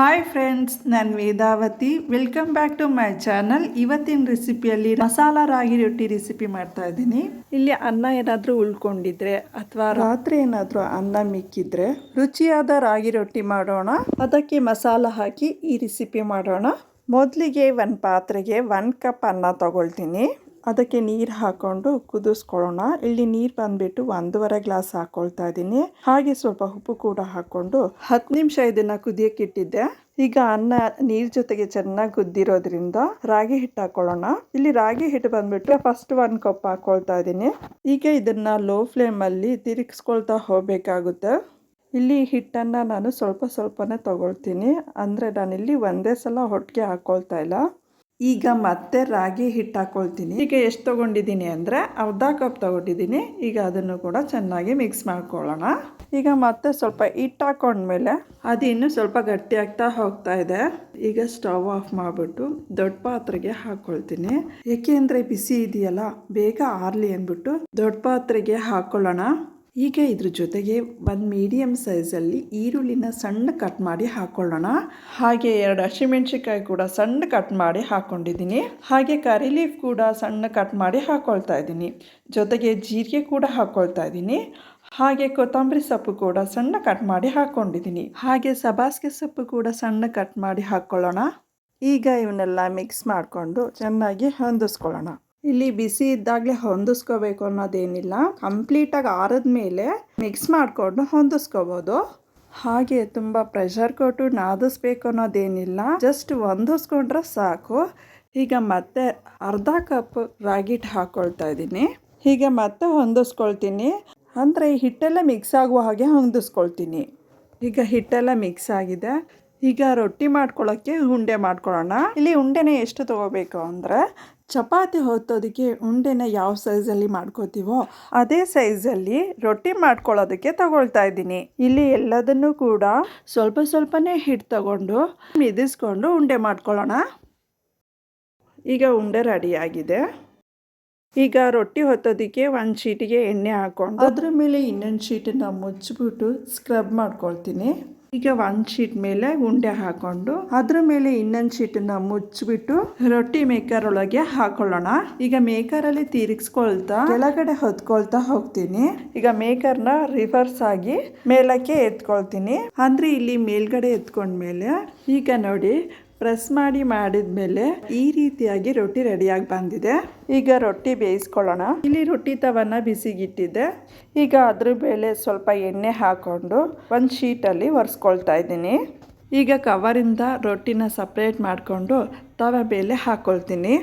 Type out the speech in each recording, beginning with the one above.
Hi friends ನಾನು Vedavathi welcome back to my channel ಇವತ್ತಿನ ರೆಸಿಪಿಯಲ್ಲಿ ಮಸಾಲ ರಾಗಿ ರೊಟ್ಟಿ ರೆಸಿಪಿ ಮಾಡ್ತಾ ಇದ್ದೀನಿ. ಇಲ್ಲಿ ಅನ್ನ ಏನಾದರೂ ಉಳ್ಕೊಂಡಿದ್ರೆ ಅಥವಾ ರಾತ್ರಿ ಏನಾದರೂ ಅನ್ನ ಮಿಕ್ಕಿದ್ರೆ ರುಚಿಯಾದ ರಾಗಿ ರೊಟ್ಟಿ ಮಾಡೋಣ. ಅದಕ್ಕೆ ಮಸಾಲ ಹಾಕಿ ಈ ರೆಸಿಪಿ ಮಾಡೋಣ. ಮೊದಲಿಗೆ ಒಂದು ಪಾತ್ರೆಗೆ ಒನ್ ಕಪ್ ಅನ್ನ ತಗೊಳ್ತೀನಿ. ಅದಕ್ಕೆ ನೀರು ಹಾಕೊಂಡು ಕುದಿಸ್ಕೊಳ್ಳೋಣ. ಇಲ್ಲಿ ನೀರು ಬಂದ್ಬಿಟ್ಟು ಒಂದೂವರೆ ಗ್ಲಾಸ್ ಹಾಕೊಳ್ತಾ ಇದ್ದೀನಿ. ಹಾಗೆ ಸ್ವಲ್ಪ ಉಪ್ಪು ಕೂಡ ಹಾಕೊಂಡು ಹತ್ತು ನಿಮಿಷ ಇದನ್ನ ಕುದಿಯಕ್ಕೆ ಇಟ್ಟಿದ್ದೆ ಈಗ ಅನ್ನ ನೀರ್ ಜೊತೆಗೆ ಚೆನ್ನಾಗಿ ಕುದ್ದಿರೋದ್ರಿಂದ ರಾಗಿ ಹಿಟ್ಟು ಹಾಕೊಳ್ಳೋಣ. ಇಲ್ಲಿ ರಾಗಿ ಹಿಟ್ಟು ಬಂದ್ಬಿಟ್ಟು ಫಸ್ಟ್ ಒನ್ ಕಪ್ ಹಾಕೊಳ್ತಾ ಇದ್ದೀನಿ. ಈಗ ಇದನ್ನ ಲೋ ಫ್ಲೇಮ್ ಅಲ್ಲಿ ತಿರುಗಿಸ್ಕೊಳ್ತಾ ಹೋಗ್ಬೇಕಾಗುತ್ತೆ. ಇಲ್ಲಿ ಹಿಟ್ಟನ್ನು ನಾನು ಸ್ವಲ್ಪ ಸ್ವಲ್ಪನೇ ತಗೊಳ್ತೀನಿ. ಅಂದರೆ ನಾನಿಲ್ಲಿ ಒಂದೇ ಸಲ ಹೊಟ್ಟಿಗೆ ಹಾಕ್ಕೊಳ್ತಾ ಇಲ್ಲ. ಈಗ ಮತ್ತೆ ರಾಗಿ ಹಿಟ್ಟು ಹಾಕ್ಕೊಳ್ತೀನಿ ಈಗ ಎಷ್ಟು ತೊಗೊಂಡಿದ್ದೀನಿ ಅಂದರೆ ಅರ್ಧ ಕಪ್ ತೊಗೊಂಡಿದ್ದೀನಿ. ಈಗ ಅದನ್ನು ಕೂಡ ಚೆನ್ನಾಗಿ ಮಿಕ್ಸ್ ಮಾಡ್ಕೊಳ್ಳೋಣ. ಈಗ ಮತ್ತೆ ಸ್ವಲ್ಪ ಹಿಟ್ಟು ಹಾಕೊಂಡ್ಮೇಲೆ ಅದು ಇನ್ನೂ ಸ್ವಲ್ಪ ಗಟ್ಟಿಯಾಗ್ತಾ ಹೋಗ್ತಾ ಇದೆ. ಈಗ ಸ್ಟವ್ ಆಫ್ ಮಾಡಿಬಿಟ್ಟು ದೊಡ್ಡ ಪಾತ್ರೆಗೆ ಹಾಕ್ಕೊಳ್ತೀನಿ ಏಕೆಂದರೆ ಬಿಸಿ ಇದೆಯಲ್ಲ, ಬೇಗ ಆರಲಿ ಅಂದ್ಬಿಟ್ಟು ದೊಡ್ಡ ಪಾತ್ರೆಗೆ ಹಾಕ್ಕೊಳ್ಳೋಣ ಈಗ ಇದ್ರ ಜೊತೆಗೆ ಒಂದು ಮೀಡಿಯಮ್ ಸೈಜಲ್ಲಿ ಈರುಳ್ಳಿನ ಸಣ್ಣ ಕಟ್ ಮಾಡಿ ಹಾಕೊಳ್ಳೋಣ. ಹಾಗೆ ಎರಡು ಹಸಿಮೆಣ್ಸಿಕಾಯಿ ಕೂಡ ಸಣ್ಣ ಕಟ್ ಮಾಡಿ ಹಾಕ್ಕೊಂಡಿದ್ದೀನಿ ಹಾಗೆ ಕರಿ ಲೀಫ್ ಕೂಡ ಸಣ್ಣ ಕಟ್ ಮಾಡಿ ಹಾಕ್ಕೊಳ್ತಾ ಇದ್ದೀನಿ. ಜೊತೆಗೆ ಜೀರಿಗೆ ಕೂಡ ಹಾಕ್ಕೊಳ್ತಾ ಇದ್ದೀನಿ. ಹಾಗೆ ಕೊತ್ತಂಬರಿ ಸೊಪ್ಪು ಕೂಡ ಸಣ್ಣ ಕಟ್ ಮಾಡಿ ಹಾಕ್ಕೊಂಡಿದ್ದೀನಿ ಹಾಗೆ ಸಬಾಸ್ಗೆ ಸೊಪ್ಪು ಕೂಡ ಸಣ್ಣ ಕಟ್ ಮಾಡಿ ಹಾಕ್ಕೊಳ್ಳೋಣ ಈಗ ಇವನ್ನೆಲ್ಲ ಮಿಕ್ಸ್ ಮಾಡಿಕೊಂಡು ಚೆನ್ನಾಗಿ ಹೊಂದಿಸ್ಕೊಳ್ಳೋಣ. ಇಲ್ಲಿ ಬಿಸಿ ಇದ್ದಾಗಲೇ ಹೊಂದಿಸ್ಕೋಬೇಕು ಅನ್ನೋದೇನಿಲ್ಲ. ಕಂಪ್ಲೀಟಾಗಿ ಆರಿದ ಮೇಲೆ ಮಿಕ್ಸ್ ಮಾಡಿಕೊಂಡು ಹೊಂದಿಸ್ಕೋಬೋದು. ಹಾಗೆ ತುಂಬ ಪ್ರೆಷರ್ ಕೊಟ್ಟು ನಾದಿಸ್ಬೇಕು ಅನ್ನೋದೇನಿಲ್ಲ. ಜಸ್ಟ್ ಹೊಂದಿಸ್ಕೊಂಡ್ರೆ ಸಾಕು. ಈಗ ಮತ್ತೆ ಅರ್ಧ ಕಪ್ ರಾಗಿ ಹಿಟ್ಟು ಹಾಕ್ಕೊಳ್ತಾ ಇದ್ದೀನಿ. ಹೀಗೆ ಮತ್ತೆ ಹೊಂದಿಸ್ಕೊಳ್ತೀನಿ. ಅಂದರೆ ಹಿಟ್ಟೆಲ್ಲ ಮಿಕ್ಸ್ ಆಗುವ ಹಾಗೆ ಹೊಂದಿಸ್ಕೊಳ್ತೀನಿ. ಈಗ ಹಿಟ್ಟೆಲ್ಲ ಮಿಕ್ಸ್ ಆಗಿದೆ. ಈಗ ರೊಟ್ಟಿ ಮಾಡ್ಕೊಳ್ಳೋಕ್ಕೆ ಉಂಡೆ ಮಾಡ್ಕೊಳ್ಳೋಣ. ಇಲ್ಲಿ ಉಂಡೆನೇ ಎಷ್ಟು ತೊಗೋಬೇಕು ಅಂದರೆ ಚಪಾತಿ ಹೊತ್ತೋದಕ್ಕೆ ಉಂಡೆನ ಯಾವ ಸೈಜಲ್ಲಿ ಮಾಡ್ಕೋತೀವೋ ಅದೇ ಸೈಜಲ್ಲಿ ರೊಟ್ಟಿ ಮಾಡ್ಕೊಳ್ಳೋದಕ್ಕೆ ತಗೊಳ್ತಾ ಇದ್ದೀನಿ. ಇಲ್ಲಿ ಎಲ್ಲದನ್ನು ಕೂಡ ಸ್ವಲ್ಪ ಸ್ವಲ್ಪನೇ ಹಿಟ್ಟು ತಗೊಂಡು ಮಿದಿಸ್ಕೊಂಡು ಉಂಡೆ ಮಾಡ್ಕೊಳ್ಳೋಣ. ಈಗ ಉಂಡೆ ರೆಡಿಯಾಗಿದೆ ಈಗ ರೊಟ್ಟಿ ಹೊತ್ತೋದಕ್ಕೆ ಒಂದು ಶೀಟಿಗೆ ಎಣ್ಣೆ ಹಾಕ್ಕೊಂಡು ಅದ್ರ ಮೇಲೆ ಇನ್ನೊಂದು ಶೀಟನ್ನು ಮುಚ್ಚಿಬಿಟ್ಟು ಸ್ಕ್ರಬ್ ಮಾಡ್ಕೊಳ್ತೀನಿ. ಈಗ ಒಂದು ಶೀಟ್ ಮೇಲೆ ಉಂಡೆ ಹಾಕೊಂಡು ಅದ್ರ ಮೇಲೆ ಇನ್ನೊಂದು ಶೀಟನ್ನ ಮುಚ್ಚಿಬಿಟ್ಟು ರೊಟ್ಟಿ ಮೇಕರ್ ಒಳಗೆ ಹಾಕೊಳ್ಳೋಣ. ಈಗ ಮೇಕರ್ ಅಲ್ಲಿ ತಿರುಗಿಸ್ಕೊಳ್ತಾ ಕೆಳಗಡೆ ಹೊತ್ಕೊಳ್ತಾ ಹೋಗ್ತೀನಿ. ಈಗ ಮೇಕರ್ನ ರಿವರ್ಸ್ ಆಗಿ ಮೇಲಕ್ಕೆ ಎತ್ಕೊಳ್ತೀನಿ. ಅಂದ್ರೆ ಇಲ್ಲಿ ಮೇಲ್ಗಡೆ ಎತ್ಕೊಂಡ್ಮೇಲೆ ಈಗ ನೋಡಿ ಪ್ರೆಸ್ ಮಾಡಿ ಮಾಡಿದ ಮೇಲೆ ಈ ರೀತಿಯಾಗಿ ರೊಟ್ಟಿ ರೆಡಿಯಾಗಿ ಬಂದಿದೆ. ಈಗ ರೊಟ್ಟಿ ಬೇಯಿಸ್ಕೊಳ್ಳೋಣ. ಇಲ್ಲಿ ರೊಟ್ಟಿ ತವನ್ನ ಬಿಸಿಗಿಟ್ಟಿದ್ದೆ. ಈಗ ಅದ್ರ ಮೇಲೆ ಸ್ವಲ್ಪ ಎಣ್ಣೆ ಹಾಕೊಂಡು ಒಂದು ಶೀಟಲ್ಲಿ ಒರೆಸ್ಕೊಳ್ತಾ ಇದ್ದೀನಿ. ಈಗ ಕವರಿಂದ ರೊಟ್ಟಿನ ಸಪ್ರೇಟ್ ಮಾಡಿಕೊಂಡು ತವ ಮೇಲೆ ಹಾಕ್ಕೊಳ್ತೀನಿ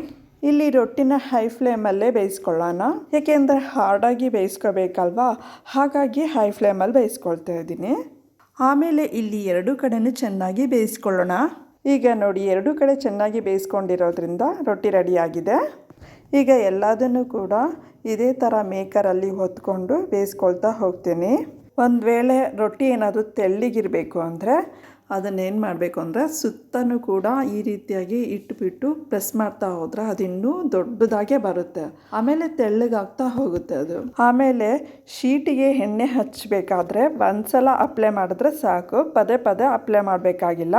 ಇಲ್ಲಿ ರೊಟ್ಟಿನ ಹೈ ಫ್ಲೇಮಲ್ಲೇ ಬೇಯಿಸ್ಕೊಳ್ಳೋಣ. ಏಕೆಂದರೆ ಹಾರ್ಡಾಗಿ ಬೇಯಿಸ್ಕೋಬೇಕಲ್ವಾ? ಹಾಗಾಗಿ ಹೈ ಫ್ಲೇಮಲ್ಲಿ ಬೇಯಿಸ್ಕೊಳ್ತಾ ಇದ್ದೀನಿ. ಆಮೇಲೆ ಇಲ್ಲಿ ಎರಡು ಕಡೆನೂ ಚೆನ್ನಾಗಿ ಬೇಯಿಸ್ಕೊಳ್ಳೋಣ. ಈಗ ನೋಡಿ ಎರಡು ಕಡೆ ಚೆನ್ನಾಗಿ ಬೇಯಿಸ್ಕೊಂಡಿರೋದ್ರಿಂದ ರೊಟ್ಟಿ ರೆಡಿಯಾಗಿದೆ. ಈಗ ಎಲ್ಲದನ್ನು ಕೂಡ ಇದೇ ಥರ ಮೇಕರಲ್ಲಿ ಹೊತ್ಕೊಂಡು ಬೇಯಿಸ್ಕೊಳ್ತಾ ಹೋಗ್ತೀನಿ. ಒಂದು ವೇಳೆ ರೊಟ್ಟಿ ಏನಾದರೂ ತೆಳ್ಳಿಗಿರಬೇಕು ಅಂದರೆ ಅದನ್ನೇನು ಮಾಡಬೇಕು ಅಂದರೆ ಸುತ್ತನೂ ಕೂಡ ಈ ರೀತಿಯಾಗಿ ಇಟ್ಬಿಟ್ಟು ಪ್ರೆಸ್ ಮಾಡ್ತಾ ಹೋದ್ರೆ ಅದು ಇನ್ನೂ ದೊಡ್ಡದಾಗೆ ಬರುತ್ತೆ. ಆಮೇಲೆ ತೆಳ್ಳಗಾಗ್ತಾ ಹೋಗುತ್ತೆ ಅದು. ಆಮೇಲೆ ಶೀಟಿಗೆ ಎಣ್ಣೆ ಹಚ್ಚಬೇಕಾದ್ರೆ ಒಂದ್ಸಲ ಅಪ್ಲೈ ಮಾಡಿದ್ರೆ ಸಾಕು. ಪದೇ ಪದೇ ಅಪ್ಲೈ ಮಾಡಬೇಕಾಗಿಲ್ಲ.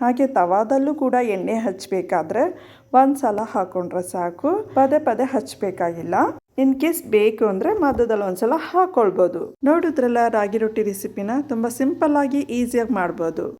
ಹಾಗೆ ತವಾದಲ್ಲೂ ಕೂಡ ಎಣ್ಣೆ ಹಚ್ಚಬೇಕಾದ್ರೆ ಒಂದು ಸಲ ಹಾಕೊಂಡ್ರೆ ಸಾಕು. ಪದೇ ಪದೇ ಹಚ್ಚಬೇಕಾಗಿಲ್ಲ ಇನ್ ಕೇಸ್ ಬೇಕು ಅಂದರೆ ಮಧ್ಯದಲ್ಲಿ ಒಂದ್ಸಲ ಹಾಕೊಳ್ಬೋದು. ನೋಡಿದ್ರಲ್ಲ ರಾಗಿ ರೊಟ್ಟಿ ರೆಸಿಪಿನ? ತುಂಬ ಸಿಂಪಲ್ ಆಗಿ ಈಸಿಯಾಗಿ ಮಾಡ್ಬೋದು.